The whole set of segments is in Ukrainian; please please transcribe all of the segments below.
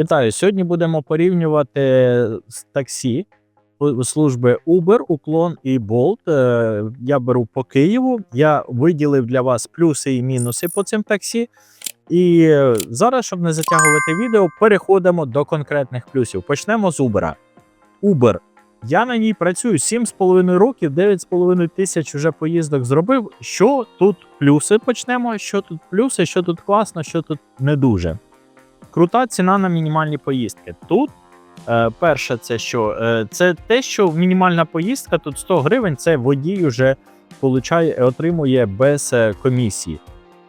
Вітаю! Сьогодні будемо порівнювати з таксі служби Uber, Уклон і Bolt. Е, Я беру по Києву. Я виділив для вас плюси і мінуси по цим таксі. І зараз, щоб не затягувати відео, переходимо до конкретних плюсів. Почнемо з Uber. Uber. Я на ній працюю 7,5 років, 9,5 тисяч вже поїздок зробив. Що тут плюси почнемо? Що тут плюси, що тут класно, що тут не дуже. Крута ціна на мінімальні поїздки. Тут е, перше, це що? Е, це те, що мінімальна поїздка тут 100 гривень, це водій вже получає, отримує без е, комісії.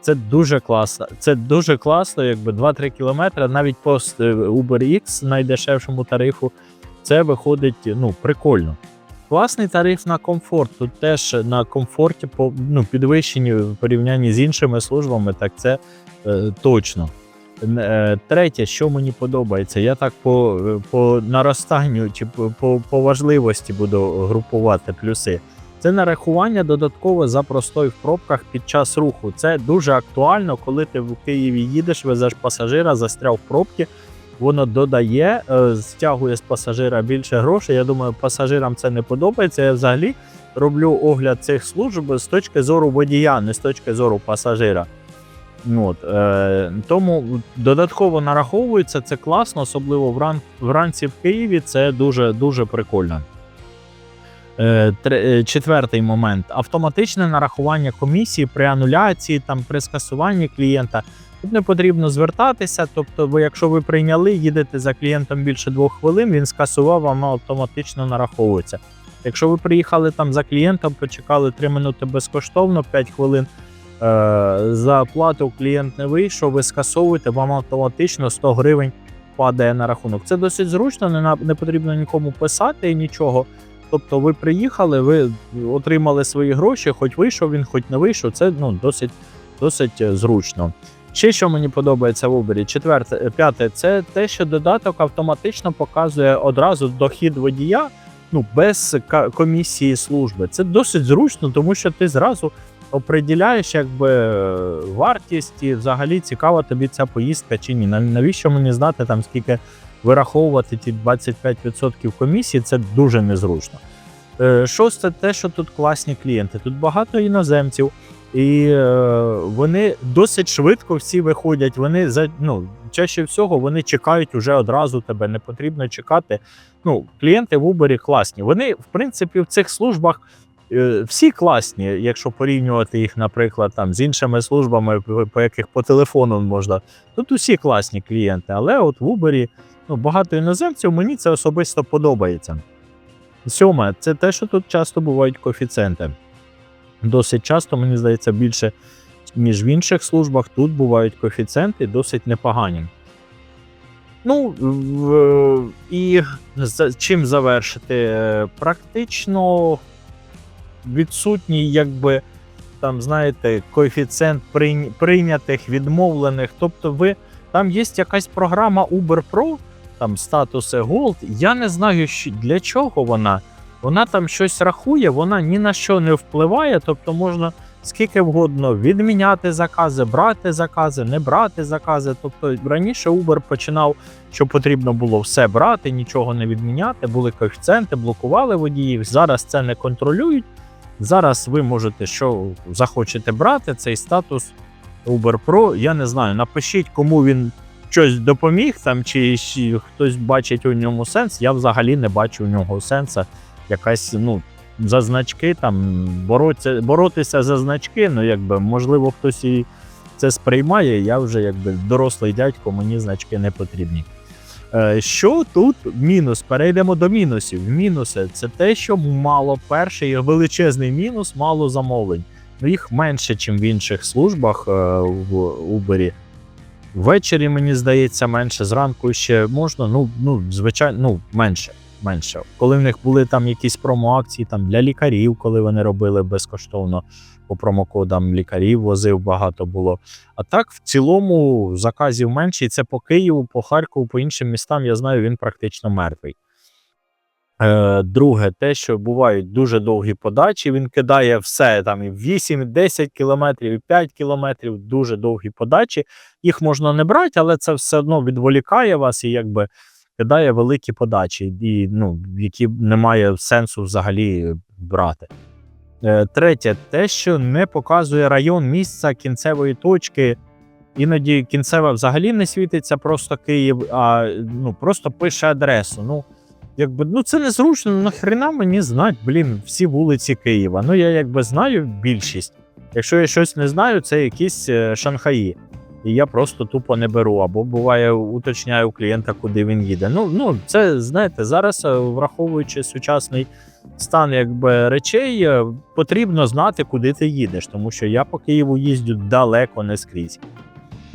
Це дуже класно. Це дуже класно, якби 2-3 кілометри, навіть по е, UberX найдешевшому тарифу. Це виходить ну, прикольно. Класний тариф на комфорт. Тут теж на комфорті по ну, підвищенні в порівнянні з іншими службами, так це е, точно. Е, Третє, що мені подобається, я так по, по наростанню чи по, по, важливості буду групувати плюси. Це нарахування додаткове за простой в пробках під час руху. Це дуже актуально, коли ти в Києві їдеш, везеш пасажира, застряв в пробки. Воно додає, е, стягує з пасажира більше грошей. Я думаю, пасажирам це не подобається. Я взагалі роблю огляд цих служб з точки зору водія, не з точки зору пасажира. Ну, От, е, тому додатково нараховується, це класно, особливо вран, вранці в Києві. Це дуже дуже прикольно. Е, е, четвертий момент: автоматичне нарахування комісії при ануляції, там, при скасуванні клієнта. Тут не потрібно звертатися. Тобто, ви, якщо ви прийняли, їдете за клієнтом більше двох хвилин, він скасував, воно автоматично нараховується. Якщо ви приїхали там за клієнтом, почекали 3 минути безкоштовно, 5 хвилин. Е, за оплату клієнт не вийшов, ви скасовуєте, вам автоматично 100 гривень падає на рахунок. Це досить зручно, не, не потрібно нікому писати нічого. Тобто ви приїхали, ви отримали свої гроші, хоч вийшов він, хоч не вийшов. Це ну, досить, досить е, зручно. Ще що мені подобається в Uber, четверте, е, п'яте, це те, що додаток автоматично показує одразу дохід водія ну, без комісії служби. Це досить зручно, тому що ти зразу оприділяєш якби е, вартість і взагалі цікава тобі ця поїздка чи ні. Навіщо мені знати там скільки вираховувати ті 25% комісії? Це дуже незручно. Е, Шосте, те, що тут класні клієнти. Тут багато іноземців, і е, вони досить швидко всі виходять. Вони за ну чаще всього вони чекають уже одразу тебе. Не потрібно чекати. Ну, клієнти в Uber класні. Вони, в принципі, в цих службах всі класні, якщо порівнювати їх, наприклад, там з іншими службами, по яких по телефону можна. Тут усі класні клієнти, але от в Uber ну, багато іноземців, мені це особисто подобається. Сьоме, це те, що тут часто бувають коефіцієнти. Досить часто, мені здається, більше, ніж в інших службах, тут бувають коефіцієнти досить непогані. Ну, і чим завершити? Е, Практично відсутній, якби там, знаєте, коефіцієнт прийнятих, відмовлених. Тобто, ви там є якась програма Uber Pro, там статуси Gold. Я не знаю, для чого вона. Вона там щось рахує, вона ні на що не впливає, тобто можна скільки вгодно відміняти закази, брати закази, не брати закази. Тобто раніше Uber починав, що потрібно було все брати, нічого не відміняти, були коефіцієнти, блокували водіїв. Зараз це не контролюють. Зараз ви можете, що захочете брати, цей статус Uber Pro. Я не знаю, напишіть, кому він щось допоміг там, чи, хтось бачить у ньому сенс. Я взагалі не бачу у нього сенсу. Якась, ну, за значки, там бороться, боротися за значки, ну якби можливо хтось і це сприймає. Я вже якби дорослий дядько, мені значки не потрібні. Е, Що тут мінус? Перейдемо до мінусів. Мінуси це те, що мало перший величезний мінус, мало замовлень. Ну їх менше, ніж в інших службах е, в Uber. Ввечері, мені здається, менше. Зранку ще можна. Ну, ну звичайно, ну менше. Менше. Коли в них були там якісь промоакції там для лікарів, коли вони робили безкоштовно по промокодам лікарів возив багато було. А так, в цілому, заказів менше, і це по Києву, по Харкову, по іншим містам, я знаю, він практично мертвий. Е, друге, те, що бувають дуже довгі подачі, він кидає все там і 8, і 10 кілометрів, і 5 кілометрів, дуже довгі подачі. Їх можна не брати, але це все одно відволікає вас і якби кидає великі подачі, і, ну, які немає сенсу взагалі брати. Е, Третє, те, що не показує район місця кінцевої точки. Іноді кінцева взагалі не світиться просто Київ, а ну, просто пише адресу. Ну, якби, ну це незручно, ну, нахрена мені знати, блін, всі вулиці Києва. Ну, я якби знаю більшість. Якщо я щось не знаю, це якісь е, шанхаї. І я просто тупо не беру. Або буває, уточняю клієнта, куди він їде. Ну, ну це знаєте, зараз, е, враховуючи сучасний стан якби, речей, е, потрібно знати, куди ти їдеш, тому що я по Києву їздю далеко не скрізь.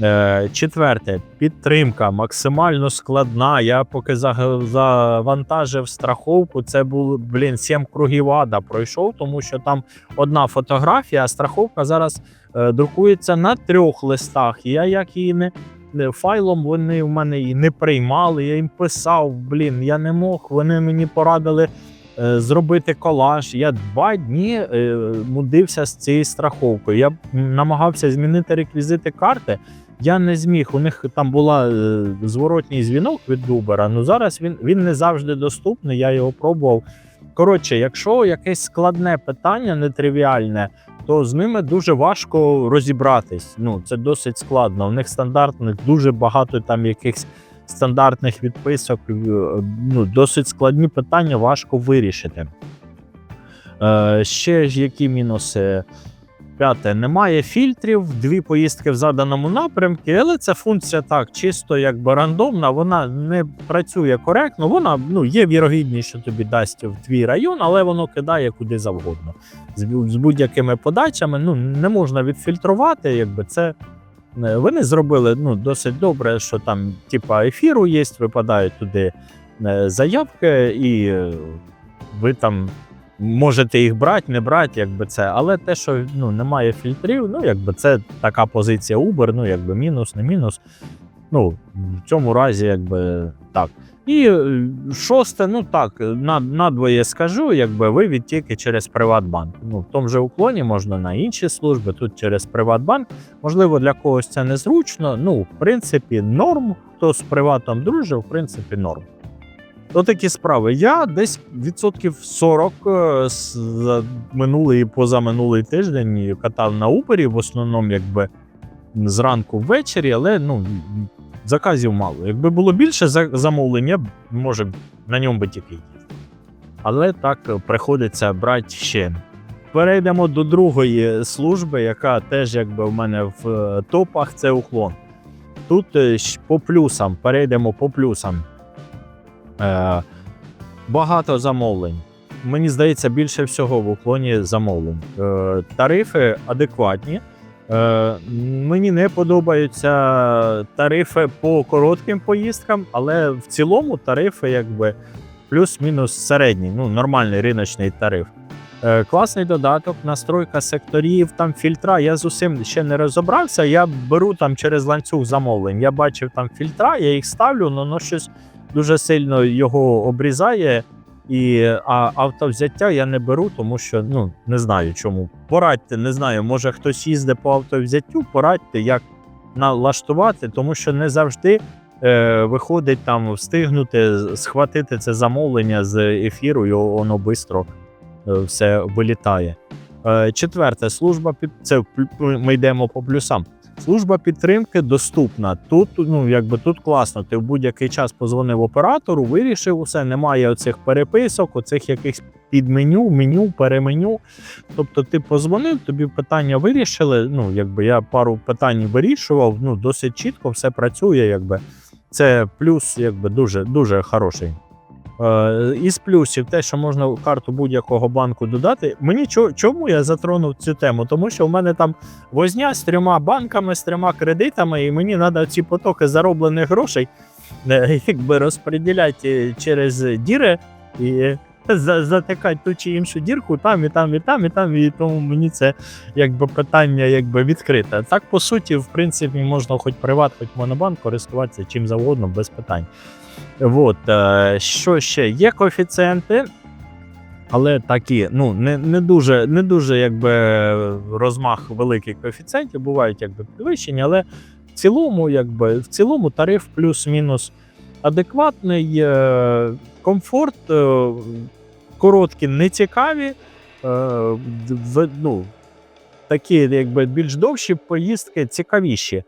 Е, Четверте, підтримка максимально складна. Я поки завантажив страховку, це було блін, 7 кругів ада пройшов, тому що там одна фотографія, а страховка зараз друкується на трьох листах. Я як її не файлом вони в мене її не приймали. Я їм писав, блін, я не мог. Вони мені порадили е, зробити колаж. Я два дні е, мудився з цією страховкою. Я намагався змінити реквізити карти. Я не зміг. У них там була е, зворотній дзвінок від Дубера. Ну зараз він, він не завжди доступний. Я його пробував. Коротше, якщо якесь складне питання, нетривіальне, то з ними дуже важко розібратись. Ну це досить складно. У них стандартних дуже багато там якихось стандартних відписок. е, Ну, досить складні питання важко вирішити. Е, ще ж які мінуси? П'яте, немає фільтрів, дві поїздки в заданому напрямку, але ця функція так, чисто якби рандомна, вона не працює коректно. Вона ну, є вірогідність, що тобі дасть в твій район, але воно кидає куди завгодно. З, з будь-якими подачами ну, не можна відфільтрувати. Якби це е, вони зробили ну, досить добре, що там, типа, ефіру є, випадають туди е, заявки, і ви там можете їх брати, не брати, якби це. Але те, що ну, немає фільтрів, ну якби це така позиція Uber, ну якби мінус, не мінус. Ну, в цьому разі, якби так. І е, шосте, ну так, надвоє скажу, якби вивід тільки через Приватбанк. Ну, в тому же уклоні можна на інші служби, тут через Приватбанк. Можливо, для когось це незручно. Ну, в принципі, норм. Хто з приватом дружив, в принципі, норм. То такі справи. Я десь відсотків 40 е, за минулий і позаминулий тиждень катав на Убері, в основному, якби зранку ввечері, але ну, заказів мало. Якби було більше за- замовлень, я б, може, на ньому би тільки їздив. Але так приходиться брати ще. Перейдемо до другої служби, яка теж якби в мене в е, топах це уклон. Тут е, по плюсам, перейдемо по плюсам. Е, багато замовлень. Мені здається, більше всього в уклоні замовлень. Е, тарифи адекватні. Е, мені не подобаються тарифи по коротким поїздкам, але в цілому тарифи якби плюс-мінус середній, ну нормальний риночний тариф. Класний додаток, настройка секторів, там фільтра. Я з усім ще не розібрався. Я беру там через ланцюг замовлень. Я бачив там фільтра, я їх ставлю, але воно щось дуже сильно його обрізає. І а автовзяття я не беру, тому що ну не знаю чому. Порадьте, не знаю, може хтось їздить по автовзяттю, порадьте, як налаштувати, тому що не завжди е, виходить там встигнути схватити це замовлення з ефіру, і воно швидко е, все вилітає. Е, четверте, служба під це ми йдемо по плюсам. Служба підтримки доступна. Тут ну якби тут класно. Ти в будь-який час позвонив оператору, вирішив усе. Немає оцих переписок, оцих якихось підменю, меню, переменю. Тобто, ти позвонив, тобі питання вирішили. Ну, якби я пару питань вирішував. Ну досить чітко все працює. Якби це плюс, якби дуже дуже хороший. Е, із плюсів, те, що можна карту будь-якого банку додати. Мені чому я затронув цю тему? Тому що в мене там возня з трьома банками, з трьома кредитами, і мені треба ці потоки зароблених грошей е, якби розподіляти через діри і затикати ту чи іншу дірку там, і там, і там, і там. І тому мені це якби питання якби відкрите. Так, по суті, в принципі, можна хоч приват, хоч монобанк користуватися чим завгодно без питань. От, е, що ще? Є коефіцієнти, але такі, ну, не, не дуже, не дуже якби, розмах великих коефіцієнтів, бувають якби підвищення, але в цілому, якби, в цілому тариф плюс-мінус адекватний, е, комфорт, е, короткі, не цікаві. В, ну, такі, якби більш довші поїздки цікавіші.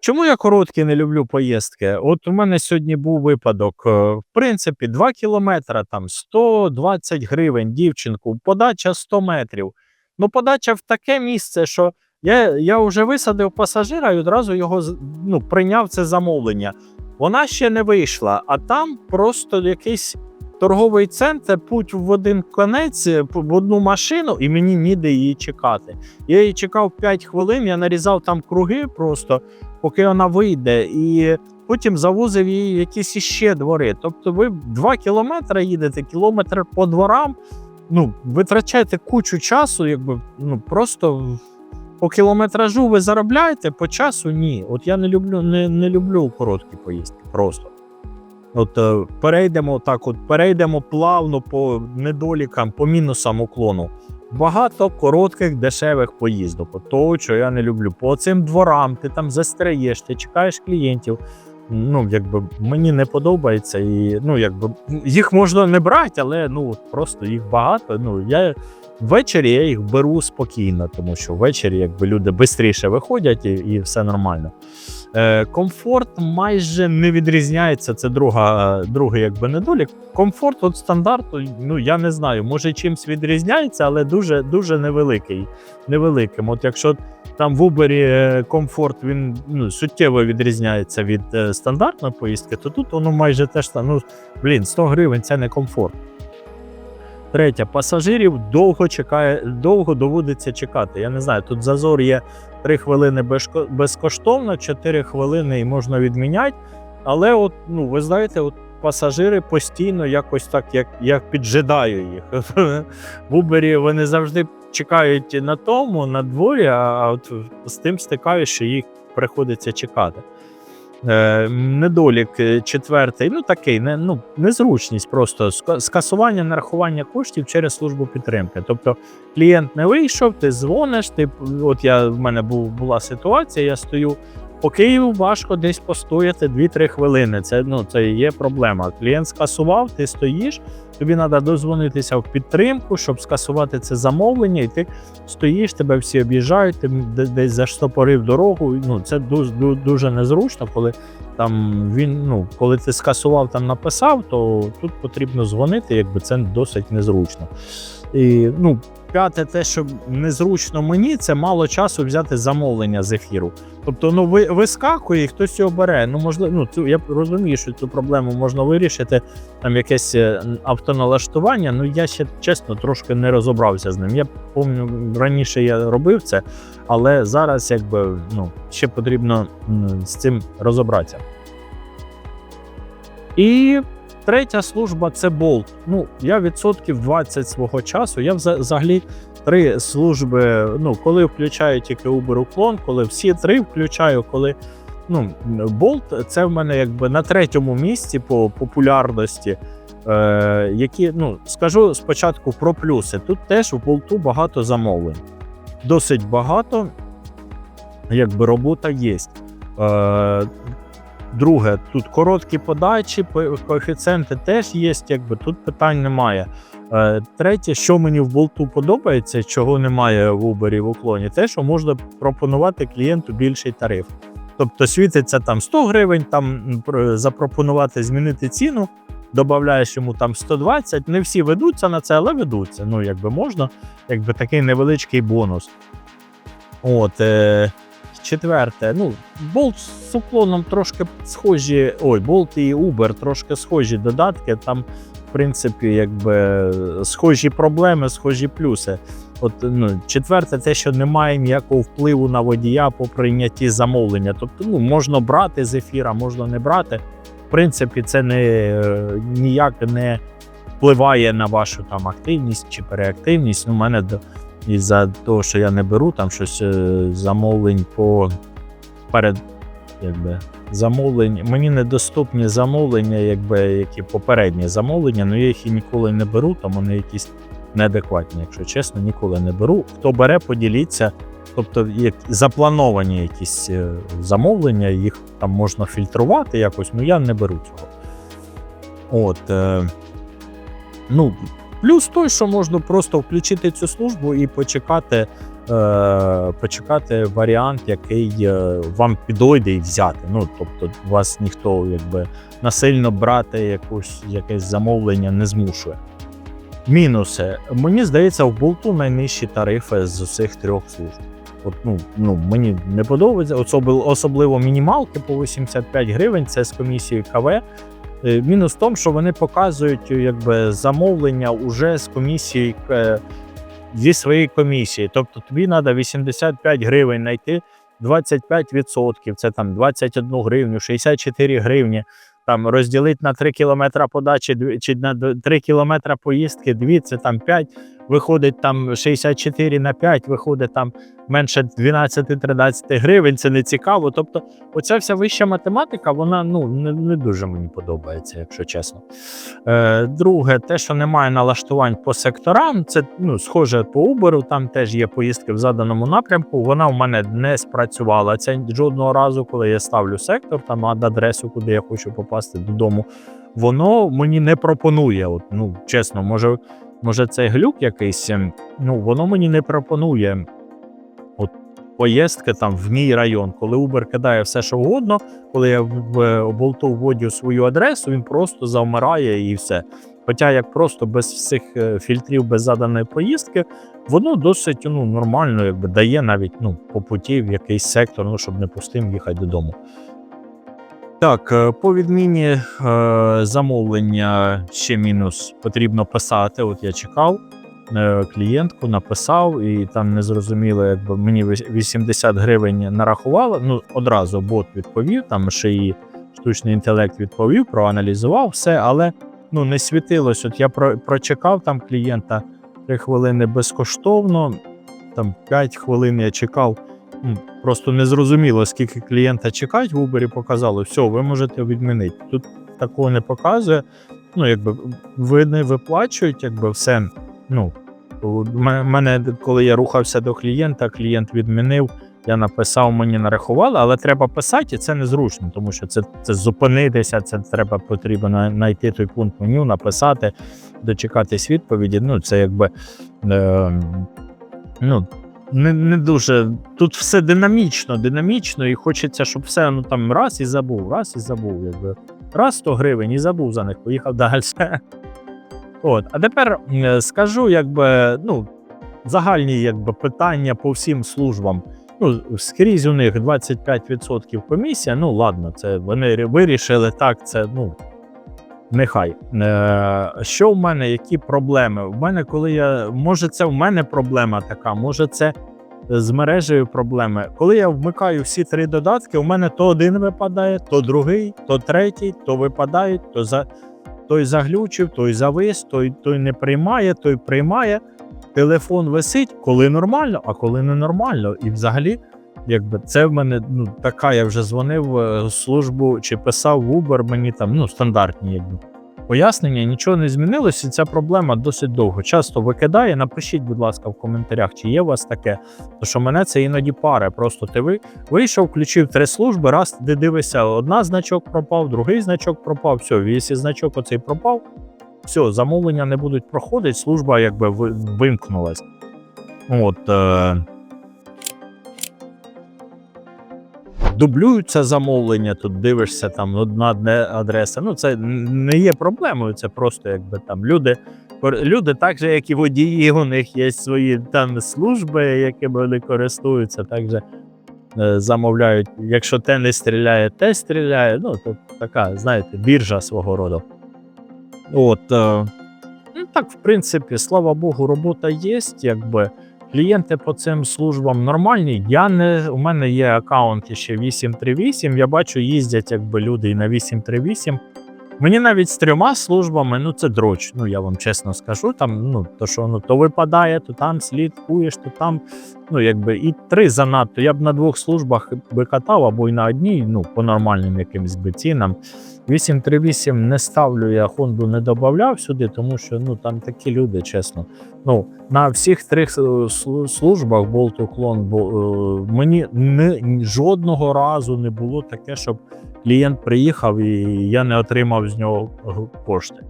Чому я короткі не люблю поїздки? От у мене сьогодні був випадок. е, В принципі, 2 кілометри, там 120 гривень дівчинку, подача 100 метрів. Ну, подача в таке місце, що я, я вже висадив пасажира і одразу його ну, прийняв це замовлення. Вона ще не вийшла, а там просто якийсь торговий центр, путь в один конець, е, в одну машину, і мені ніде її чекати. Я її чекав 5 хвилин, я нарізав там круги просто, поки вона вийде, і потім завозив її якісь іще двори. Тобто ви 2 кілометри їдете, кілометр по дворам, ну, витрачаєте кучу часу, якби ну, просто по кілометражу ви заробляєте, по часу ні. От я не люблю, не, не люблю короткі поїздки. Просто. От е, перейдемо так, от перейдемо плавно по недолікам, по мінусам уклону. Багато коротких дешевих поїздок. От що я не люблю. По цим дворам ти там застряєш, ти чекаєш клієнтів. Ну, якби мені не подобається, і ну, якби їх можна не брати, але ну просто їх багато. Ну я ввечері я їх беру спокійно, тому що ввечері якби люди швидше виходять і, і все нормально. Е, комфорт майже не відрізняється. Це друга, другий якби недолік. Комфорт від стандарту, ну я не знаю, може чимсь відрізняється, але дуже дуже невеликий. Невеликим. От якщо там в Uber е, комфорт він ну, суттєво відрізняється від е, стандартної поїздки, то тут воно майже теж ну, блін, 100 гривень це не комфорт. Третє, пасажирів довго чекає, довго доводиться чекати. Я не знаю, тут зазор є 3 хвилини безко- безкоштовно, 4 хвилини і можна відміняти. Але, от, ну, ви знаєте, от пасажири постійно якось так, як, як піджидаю їх. В Убері вони завжди чекають на тому, на дворі, а от з тим стикаюсь, що їх приходиться чекати. Е, недолік е, четвертий, ну такий, не, ну, незручність просто ска- скасування нарахування коштів через службу підтримки. Тобто клієнт не вийшов, ти дзвониш, ти, от я, в мене був, була ситуація, я стою по Києву, важко десь постояти 2-3 хвилини. Це, ну, це є проблема. Клієнт скасував, ти стоїш, тобі треба дозвонитися в підтримку, щоб скасувати це замовлення, і ти стоїш, тебе всі об'їжджають, ти десь заштопорив дорогу. Ну, це дуже, дуже незручно, коли там він, ну, коли ти скасував, там написав, то тут потрібно дзвонити, якби це досить незручно. І, ну, п'яте, те, що незручно мені, це мало часу взяти замовлення з ефіру. Тобто, ну ви вискакує, і хтось його бере. Ну, можливо, ну цю я розумію, що цю проблему можна вирішити. Там якесь е, автоналаштування. Ну я ще чесно трошки не розібрався з ним. Я пам'ятаю, раніше я робив це, але зараз якби ну ще потрібно з цим розібратися. І третя служба це болт. Ну, я відсотків 20 свого часу. Я взагалі три служби. Ну, коли включаю тільки Uber уклон, коли всі три включаю, коли. Ну, болт це в мене якби на третьому місці по популярності. Е, які, ну, скажу спочатку про плюси. Тут теж у болту багато замовлень. Досить багато, якби робота є. Е, Друге, тут короткі подачі, по- коефіцієнти теж є, якби тут питань немає. Е, Третє, що мені в болту подобається, чого немає в Uber в уклоні, те, що можна пропонувати клієнту більший тариф. Тобто світиться там 100 гривень, там запропонувати змінити ціну, додаєш йому там 120. Не всі ведуться на це, але ведуться. Ну, якби можна, якби такий невеличкий бонус. От, е, четверте, ну, Bolt з уклоном трошки схожі. Ой, Bolt і Uber трошки схожі додатки. Там, в принципі, якби схожі проблеми, схожі плюси. От ну, четверте, те, що немає ніякого впливу на водія по прийнятті замовлення. Тобто, ну, можна брати з ефіра, можна не брати. В принципі, це не, ніяк не впливає на вашу там активність чи переактивність. Ну, У мене до- із-за того, що я не беру там щось е, замовлень по перед, якби, замовлень. Мені недоступні замовлення, якби які попередні замовлення, але я їх і ніколи не беру, там вони якісь неадекватні, якщо чесно, ніколи не беру. Хто бере, поділіться. Тобто як заплановані якісь е, замовлення, їх там можна фільтрувати якось, ну я не беру цього. От. Е, ну, плюс той, що можна просто включити цю службу і почекати, е, почекати варіант, який е, вам підойде і взяти. Ну, тобто, вас ніхто якби насильно брати якусь, якесь замовлення не змушує. Мінуси. Мені здається, в болту найнижчі тарифи з усіх трьох служб. От, ну, ну, мені не подобається, особливо, мінімалки по 85 гривень, це з комісією КВ. Е, Мінус в тому, що вони показують якби, замовлення уже з комісії е, зі своєї комісії. Тобто тобі треба 85 гривень знайти 25%, це там 21 гривню, 64 гривні. Там розділити на 3 кілометри подачі дві- чи на д- 3 кілометри поїздки, 2, це там 5, виходить там 64 на 5, виходить там менше 12-13 гривень, це не цікаво. Тобто, оця вся вища математика, вона ну не, не дуже мені подобається, якщо чесно. Е, друге, те, що немає налаштувань по секторам, це ну, схоже по Uber, там теж є поїздки в заданому напрямку. Вона в мене не спрацювала. Це жодного разу, коли я ставлю сектор, там ад- адресу, куди я хочу попасти додому. Воно мені не пропонує. От, ну, чесно, може, може, це глюк якийсь. ем, Ну, воно мені не пропонує от поїздки там в мій район, коли Uber кидає все, що угодно, коли я в в болту вводю свою адресу, він просто завмирає і все. Хоча як просто без всіх е, фільтрів, без заданої поїздки, воно досить ну, нормально якби, дає навіть ну, по путі в якийсь сектор, ну, щоб не пустим їхати додому. Так, е, по відміні е, замовлення ще мінус потрібно писати. От я чекав е, клієнтку, написав, і там не зрозуміло, якби мені віс- 80 гривень нарахувало. Ну, одразу бот відповів, там ще і штучний інтелект відповів, проаналізував все, але ну, не світилось. От я про, прочекав там клієнта 3 хвилини безкоштовно, там 5 хвилин я чекав. М, Просто не зрозуміло, скільки клієнта чекать в Uber показало, все, ви можете відмінити. Тут такого не показує. Ну, якби ви не виплачують, якби все. Ну, мене, коли я рухався до клієнта, клієнт відмінив, я написав, мені нарахували, але треба писати, і це незручно, тому що це, це зупинитися, це треба потрібно знайти той пункт меню, написати, дочекатись відповіді. Ну, це якби. Е, ну, не, не дуже. Тут все динамічно, динамічно, і хочеться, щоб все ну там раз і забув, раз і забув. Якби. Раз 100 гривень і забув за них, поїхав далі. От. А тепер скажу, якби, ну, загальні якби, питання по всім службам. Ну, скрізь у них 25% комісія. Ну, ладно, це вони вирішили так, це ну. Нехай. Е, що в мене, які проблеми? У мене, коли я. Може, це в мене проблема така, може, це з мережею проблеми. Коли я вмикаю всі три додатки, у мене то один випадає, то другий, то третій, то випадає, то за той заглючив, той завис, той, той не приймає, той приймає. Телефон висить, коли нормально, а коли не нормально. І взагалі, якби це в мене ну, така, я вже дзвонив е, службу чи писав в Uber, мені там ну, стандартні якби. Пояснення, нічого не змінилося. Ця проблема досить довго. Часто викидає. Напишіть, будь ласка, в коментарях, чи є у вас таке. Тому що мене це іноді паре. Просто ти ви вийшов, включив три служби, раз ти дивишся, одна значок пропав, другий значок пропав. Все, якщо значок оцей пропав, все, замовлення не будуть проходити, служба якби ви- вимкнулась. От. Е... Дублюються замовлення, тут дивишся, там одна адреса. Ну, це не є проблемою, це просто якби там люди. Люди, так же, як і водії, у них є свої там служби, якими вони користуються, також е, замовляють. Якщо те не стріляє, те стріляє. Ну, то така, знаєте, біржа свого роду. От, е, ну, так, в принципі, слава Богу, робота є, якби. Клієнти по цим службам нормальні. Я не, у мене є аккаунт ще 838. Я бачу, їздять якби люди і на 838. Мені навіть з трьома службами, ну це дроч. Ну я вам чесно скажу. Там ну то, що воно то випадає, то там слідкуєш, то там. Ну якби і три занадто. Я б на двох службах би катав або й на одній, ну по нормальним якимсь би цінам. 838 не ставлю, я Хонду не додавав сюди, тому що ну там такі люди, чесно. Ну на всіх трьох е, службах болт уклон, бо мені не жодного разу не було таке, щоб клієнт приїхав і я не отримав з нього кошти.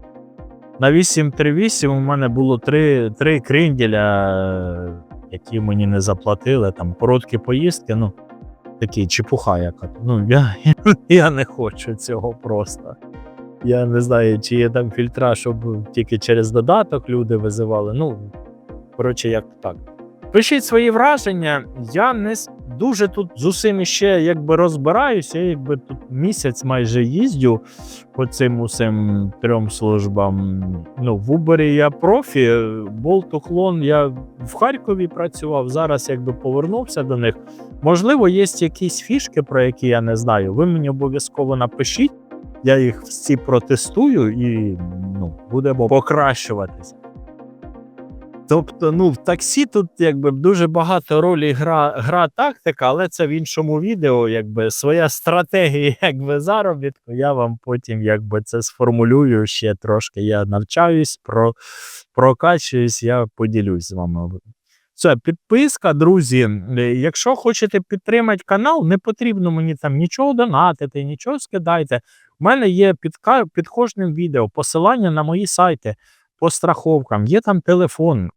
На 838 у мене було три, три кренділя, е, які мені не заплатили. Там короткі поїздки, ну такі чепуха, яка. Ну, я, я не хочу цього просто. Я не знаю, чи є там фільтра, щоб тільки через додаток люди визивали. Ну, коротше, як так. Пишіть свої враження. Я не дуже тут з усім ще якби розбираюся. Я якби тут місяць майже їздю по цим усім трьом службам. Ну, в Uber я профі, болт уклон я в Харкові працював. Зараз якби повернувся до них. Можливо, є якісь фішки, про які я не знаю. Ви мені обов'язково напишіть. Я їх всі протестую і ну, будемо покращуватися. Тобто, ну, в таксі тут якби дуже багато ролі гра, гра тактика, але це в іншому відео, якби своя стратегія якби заробітку. Я вам потім якби це сформулюю ще трошки. Я навчаюсь, про, прокачуюсь, я поділюсь з вами. Це підписка, друзі. Е, Якщо хочете підтримати канал, не потрібно мені там нічого донатити, нічого скидайте. У мене є під, під кожним відео посилання на мої сайти по страховкам, є там телефон.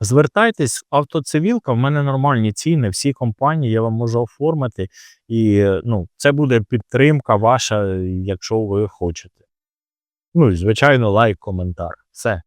Звертайтесь, автоцивілка, в мене нормальні ціни, всі компанії я вам можу оформити. І ну, це буде підтримка ваша, якщо ви хочете. Ну і звичайно, лайк, коментар. Все.